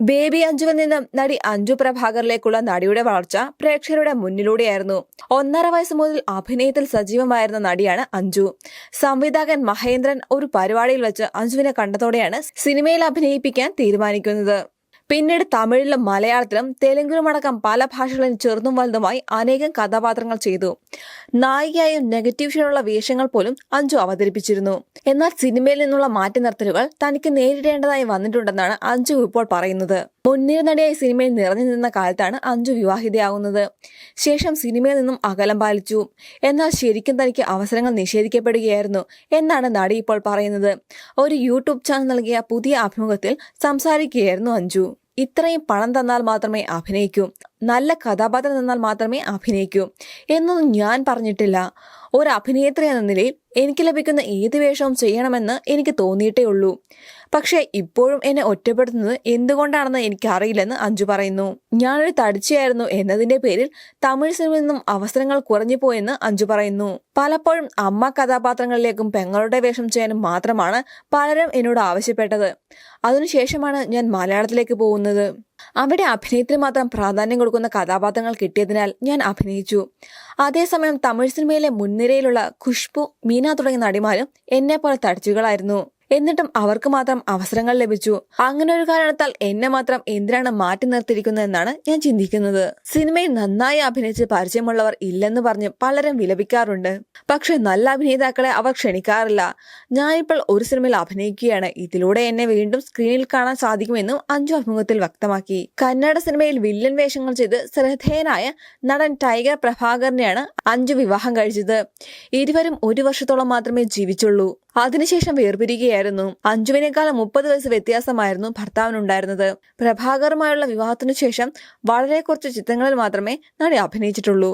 Baby അഞ്ജുവിൽ നിന്നും നടി അഞ്ജു പ്രഭാകറിലേക്കുള്ള നടിയുടെ വളർച്ച പ്രേക്ഷകരുടെ മുന്നിലൂടെയായിരുന്നു. ഒന്നര വയസ്സ് മുതൽ അഭിനയത്തിൽ സജീവമായിരുന്ന നടിയാണ് അഞ്ജു. സംവിധായകൻ മഹേന്ദ്രൻ ഒരു പരിപാടിയിൽ വെച്ച് അഞ്ജുവിനെ കണ്ടതോടെയാണ് സിനിമയിൽ അഭിനയിപ്പിക്കാൻ തീരുമാനിക്കുന്നത്. പിന്നീട് തമിഴിലും മലയാളത്തിലും തെലുങ്കിലുമടക്കം പല ഭാഷകളിലും ചെറുതും വലുതുമായി അനേകം കഥാപാത്രങ്ങൾ ചെയ്തു. നായികയായും നെഗറ്റീവ് ഷെയ്ഡുള്ള വേഷങ്ങൾ പോലും അഞ്ജു അവതരിപ്പിച്ചിരുന്നു. എന്നാൽ സിനിമയിൽ നിന്നുള്ള മാറ്റി നിർത്തലുകൾ തനിക്ക് നേരിടേണ്ടതായി വന്നിട്ടുണ്ടെന്നാണ് അഞ്ജു ഇപ്പോൾ പറയുന്നത്. മുൻനിര നടിയായി സിനിമയിൽ നിറഞ്ഞു നിന്ന കാലത്താണ് അഞ്ജു വിവാഹിതയാകുന്നത്. ശേഷം സിനിമയിൽ നിന്നും അകലം പാലിച്ചു. എന്നാൽ ശരിക്കും തനിക്ക് അവസരങ്ങൾ നിഷേധിക്കപ്പെടുകയായിരുന്നു എന്നാണ് നടി ഇപ്പോൾ പറയുന്നത്. ഒരു യൂട്യൂബ് ചാനൽ നൽകിയ പുതിയ അഭിമുഖത്തിൽ സംസാരിക്കുകയായിരുന്നു അഞ്ജു. ഇത്രയും പണം തന്നാൽ മാത്രമേ അഭിനയിക്കൂ. നല്ല കഥാപാത്രം തന്നാൽ മാത്രമേ അഭിനയിക്കൂ. എന്നൊന്നും ഞാൻ പറഞ്ഞിട്ടില്ല. ഒരു അഭിനേത്രി എന്ന നിലയിൽ എനിക്ക് ലഭിക്കുന്ന ഏത് വേഷവും ചെയ്യണമെന്ന് എനിക്ക് തോന്നിയിട്ടേ ഉള്ളൂ. പക്ഷേ ഇപ്പോഴും എന്നെ ഒറ്റപ്പെടുത്തുന്നത് എന്തുകൊണ്ടാണെന്ന് എനിക്കറിയില്ലെന്ന് അഞ്ജു പറയുന്നു. ഞാനൊരു തടിച്ചയായിരുന്നു എന്നതിന്റെ പേരിൽ തമിഴ് സിനിമയിൽ നിന്നും അവസരങ്ങൾ കുറഞ്ഞു പോയെന്ന് അഞ്ജു പറയുന്നു. പലപ്പോഴും അമ്മ കഥാപാത്രങ്ങളിലേക്കും പെങ്ങളുടെ വേഷം ചെയ്യാനും മാത്രമാണ് പലരും എന്നോട് ആവശ്യപ്പെട്ടത്. അതിനുശേഷമാണ് ഞാൻ മലയാളത്തിലേക്ക് പോകുന്നത്. അവിടെ അഭിനയത്തിന് മാത്രം പ്രാധാന്യം കൊടുക്കുന്ന കഥാപാത്രങ്ങൾ കിട്ടിയതിനാൽ ഞാൻ അഭിനയിച്ചു. അതേസമയം തമിഴ് സിനിമയിലെ മുൻനിരയിലുള്ള ഖുഷ്ബു മീന തുടങ്ങിയ നടിമാരും എന്നെ പോലെ തടിച്ചുകളായിരുന്നു. എന്നിട്ടും അവർക്ക് മാത്രം അവസരങ്ങൾ ലഭിച്ചു. അങ്ങനെ ഒരു കാരണത്താൽ എന്നെ മാത്രം എന്തിനാണ് മാറ്റി നിർത്തിയിരിക്കുന്നതെന്നാണ് ഞാൻ ചിന്തിക്കുന്നത്. സിനിമയിൽ നന്നായി അഭിനയിച്ച് പരിചയമുള്ളവർ ഇല്ലെന്ന് പറഞ്ഞ് പലരും വിലപിക്കാറുണ്ട്. പക്ഷെ നല്ല അഭിനേതാക്കളെ അവർ ക്ഷണിക്കാറില്ല. ഞാനിപ്പോൾ ഒരു സിനിമയിൽ അഭിനയിക്കുകയാണ്. ഇതിലൂടെ എന്നെ വീണ്ടും സ്ക്രീനിൽ കാണാൻ സാധിക്കുമെന്നും അഞ്ചു അഭിമുഖത്തിൽ വ്യക്തമാക്കി. കന്നഡ സിനിമയിൽ വില്ലൻ വേഷങ്ങൾ ചെയ്ത് ശ്രദ്ധേയനായ നടൻ ടൈഗർ പ്രഭാകറിനെയാണ് അഞ്ചു വിവാഹം കഴിച്ചത്. ഇരുവരും ഒരു വർഷത്തോളം മാത്രമേ ജീവിച്ചുള്ളൂ. അതിനുശേഷം വേർപിരിയുകയായിരുന്നു. അഞ്ജുവിനേക്കാളും മുപ്പത് വയസ്സ് വ്യത്യാസമായിരുന്നു ഭർത്താവിനുണ്ടായിരുന്നത്. പ്രഭാകറുമായുള്ള വിവാഹത്തിനു ശേഷം വളരെ കുറച്ച് ചിത്രങ്ങളിൽ മാത്രമേ നടി അഭിനയിച്ചിട്ടുള്ളൂ.